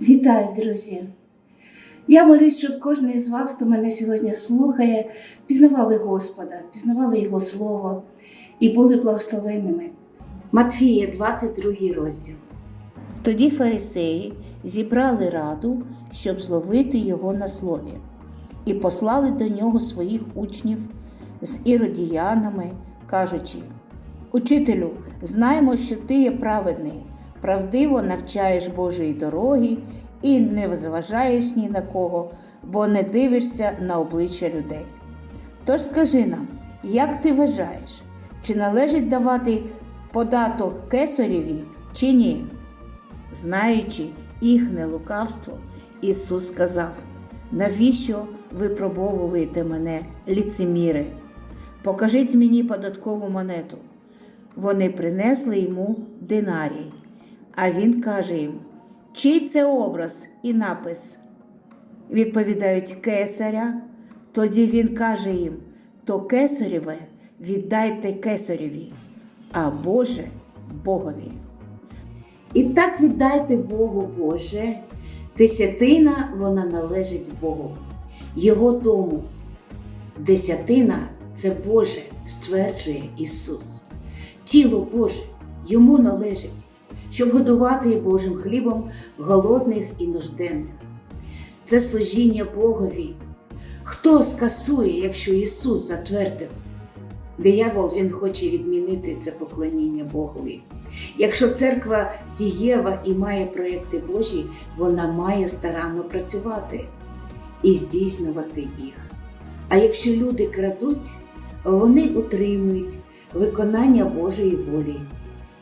Вітаю, друзі! Я молюсь, щоб кожен із вас, хто мене сьогодні слухає, пізнавали Господа, пізнавали Його Слово і були благословенними. Матфія, 22 розділ. Тоді фарисеї зібрали раду, щоб зловити його на слові, і послали до нього своїх учнів з іродіянами, кажучи: Учителю, знаємо, що ти є праведний, правдиво навчаєш Божої дороги і не зважаєш ні на кого, бо не дивишся на обличчя людей. Тож скажи нам, як ти вважаєш, чи належить давати податок кесареві чи ні? Знаючи їхнє лукавство, Ісус сказав: навіщо ви пробовуєте мене, ліцеміри? Покажіть мені податкову монету. Вони принесли йому динарій, а він каже їм: чий це образ і напис? Відповідають кесаря. Тоді він каже їм: то кесареве віддайте кесареві, а Боже Богові. І так віддайте Богу Боже. Десятина вона належить Богу, Його дому. Десятина це Боже, стверджує Ісус. Тіло Боже йому належить, щоб годувати Божим хлібом голодних і нужденних. Це служіння Богові. Хто скасує, якщо Ісус затвердив? Диявол він хоче відмінити це поклоніння Богові. Якщо церква дієва і має проекти Божі, вона має старанно працювати і здійснювати їх. А якщо люди крадуть, вони утримують виконання Божої волі.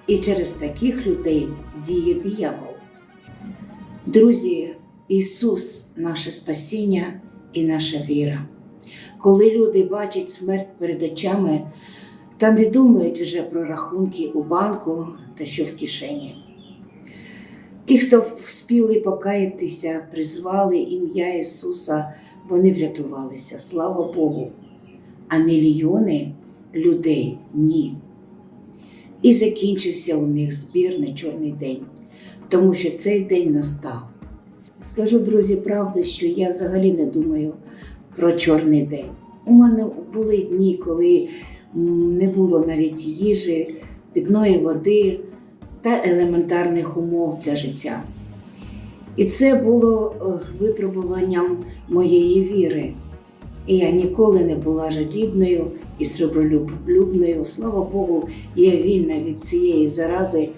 І через таких людей діє диявол. Друзі, Ісус наше спасіння і наша віра. Коли люди бачать смерть перед очами, та не думають вже про рахунки у банку та що в кишені. Ті, хто вспіли покаятися, призвали ім'я Ісуса, вони врятувалися, слава Богу. А мільйони людей ні. І закінчився у них збір на чорний день, тому що цей день настав. Скажу, друзі, правду, що я взагалі не думаю про чорний день. У мене були дні, коли не було навіть їжі, питної води та елементарних умов для життя. І це було е, випробуванням моєї віри. І я ніколи не була жадібною і сребролюбною. Слава Богу, я вільна від цієї зарази,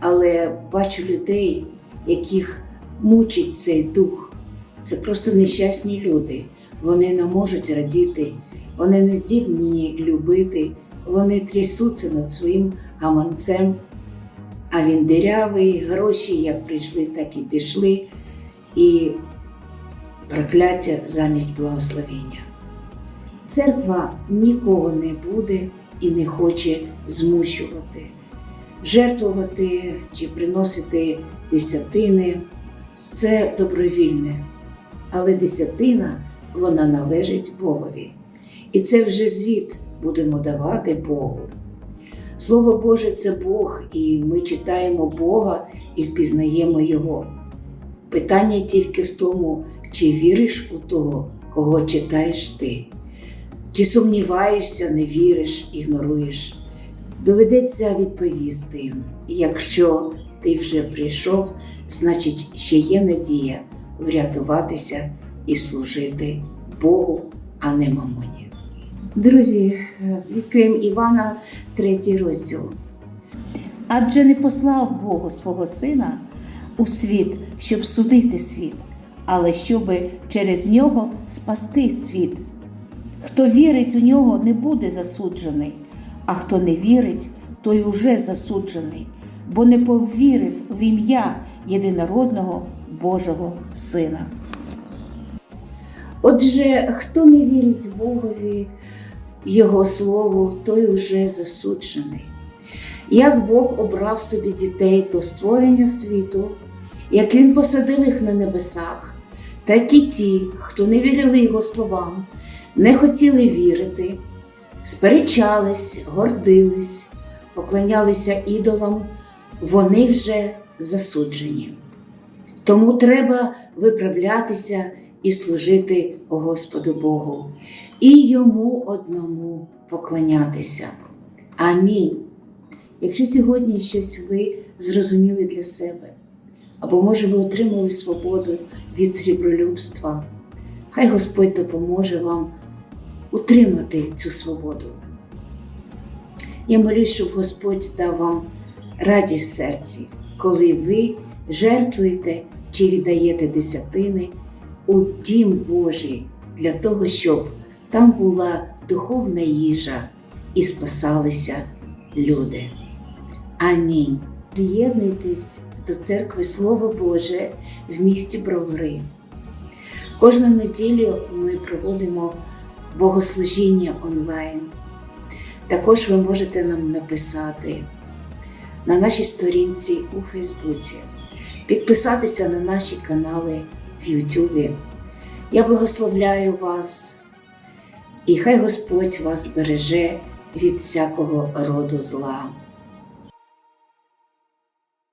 але бачу людей, яких мучить цей дух. Це просто нещасні люди. Вони не можуть радіти, вони не здібні любити, вони трясуться над своїм гаманцем, а він дирявий, гроші як прийшли, так і пішли, і прокляття замість благословення. Церква нікого не буде і не хоче змушувати, жертвувати чи приносити десятини це добровільне, але десятина вона належить Богові. І це вже звіт будемо давати Богу. Слово Боже це Бог, і ми читаємо Бога і впізнаємо Його. Питання тільки в тому, чи віриш у того, кого читаєш ти, чи сумніваєшся, не віриш, ігноруєш. Доведеться відповісти, якщо ти вже прийшов, значить ще є надія врятуватися і служити Богу, а не мамоні. Друзі, відкриємо Івана, третій розділ. Адже не послав Бог свого Сина у світ, щоб судити світ, але щоб через нього спасти світ. Хто вірить у нього, не буде засуджений, а хто не вірить, той уже засуджений, бо не повірив в ім'я єдинородного Божого Сина. Отже, хто не вірить Богові, Його Слову, той уже засуджений. Як Бог обрав собі дітей до створення світу, як Він посадив їх на небесах, так і ті, хто не вірили Його словам, не хотіли вірити, сперечались, гордились, поклонялися ідолам, вони вже засуджені. Тому треба виправлятися і служити Господу Богу, і йому одному поклонятися. Амінь. Якщо сьогодні щось ви зрозуміли для себе, або може ви отримали свободу від срібролюбства, хай Господь допоможе вам утримати цю свободу. Я молюсь, щоб Господь дав вам радість в серці, коли ви жертвуєте чи віддаєте десятини у дім Божий для того, щоб там була духовна їжа і спасалися люди. Амінь. Приєднуйтесь до церкви Слово Боже в місті Бровари. Кожну неділю ми проводимо богослужіння онлайн. Також ви можете нам написати на нашій сторінці у Фейсбуці, підписатися на наші канали в Ютубі. Я благословляю вас і хай Господь вас береже від всякого роду зла.